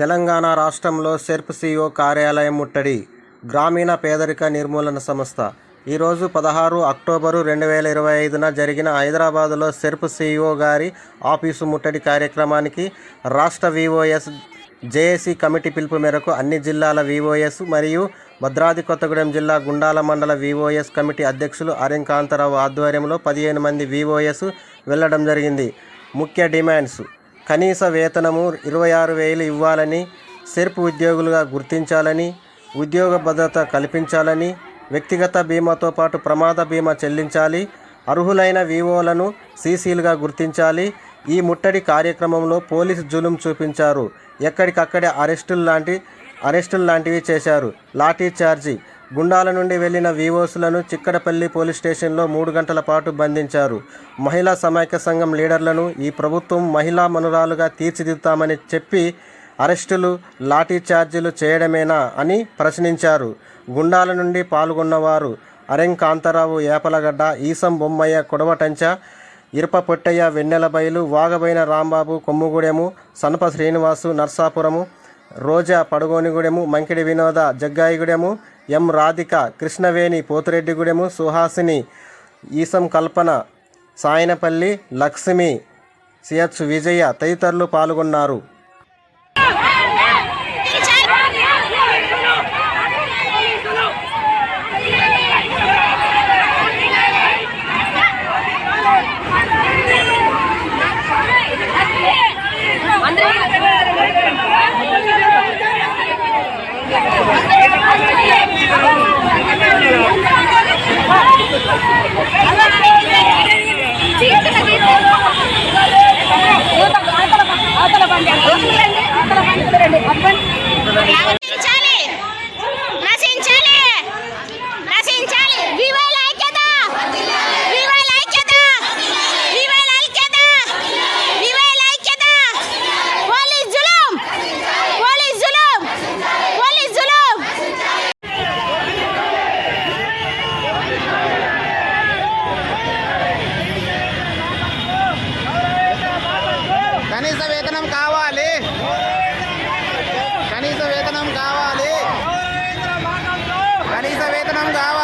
తెలంగాణ రాష్ట్రంలో SERP CO కార్యాలయం ముట్టడి. గ్రామీణ పేదరిక నిర్మూలన సంస్థ. ఈరోజు పదహారు అక్టోబరు రెండు వేల ఇరవై ఐదున జరిగిన హైదరాబాదులో సెర్ప్ సిఇఓ గారి ఆఫీసు ముట్టడి కార్యక్రమానికి రాష్ట్ర విఓఎస్ జేఏసీ కమిటీ పిలుపు మేరకు అన్ని జిల్లాల వివోఎస్ మరియు భద్రాద్రి కొత్తగూడెం జిల్లా గుండాల మండల వివోఎస్ కమిటీ అధ్యక్షులు అరింకాంతరావు ఆధ్వర్యంలో పదిహేను మంది వివోఎస్ వెళ్ళడం జరిగింది. ముఖ్య డిమాండ్స్ కనీస వేతనము ఇరవై ఆరు వేలు ఇవ్వాలని సెర్ప్ ఉద్యోగులుగా గుర్తించాలని ఉద్యోగ భద్రత కల్పించాలని వ్యక్తిగత బీమాతో పాటు ప్రమాద బీమా చెల్లించాలి అర్హులైన వివోలను సీసీలుగా గుర్తించాలి. ఈ ముట్టడి కార్యక్రమంలో పోలీసు జులుం చూపించారు. ఎక్కడికక్కడే అరెస్టులు లాంటి అరెస్టులు లాంటివి చేశారు. లాఠీ చార్జీ గుండాల నుండి వెళ్ళిన వివోస్లను చిక్కడపల్లి పోలీస్ స్టేషన్లో మూడు గంటల పాటు బంధించారు. మహిళా సమైక్య సంఘం లీడర్లను ఈ ప్రభుత్వం మహిళా మనురాలుగా తీర్చిదిద్దుతామని చెప్పి అరెస్టులు లాఠీ చార్జీలు చేయడమేనా అని ప్రశ్నించారు. గుండాల నుండి పాల్గొన్నవారు అరెం కాంతారావు ఏపలగడ్డ ఈసం బొమ్మయ్య కొడవటంచ ఇరప పొట్టయ్య వెన్నెల బయలు వాగబైన రాంబాబు కొమ్ముగూడెము సనప శ్రీనివాసు నర్సాపురము రోజా పడుగోనిగూడెము మంకిడి వినోద జగ్గాయిగూడెము ఎం. రాధిక కృష్ణవేణి పోతిరెడ్డిగూడెము సుహాసిని ఈసం కల్పన సాయనపల్లి లక్ష్మి సిహెచ్ విజయ తదితరులు పాల్గొన్నారు. నశించాలి కనీస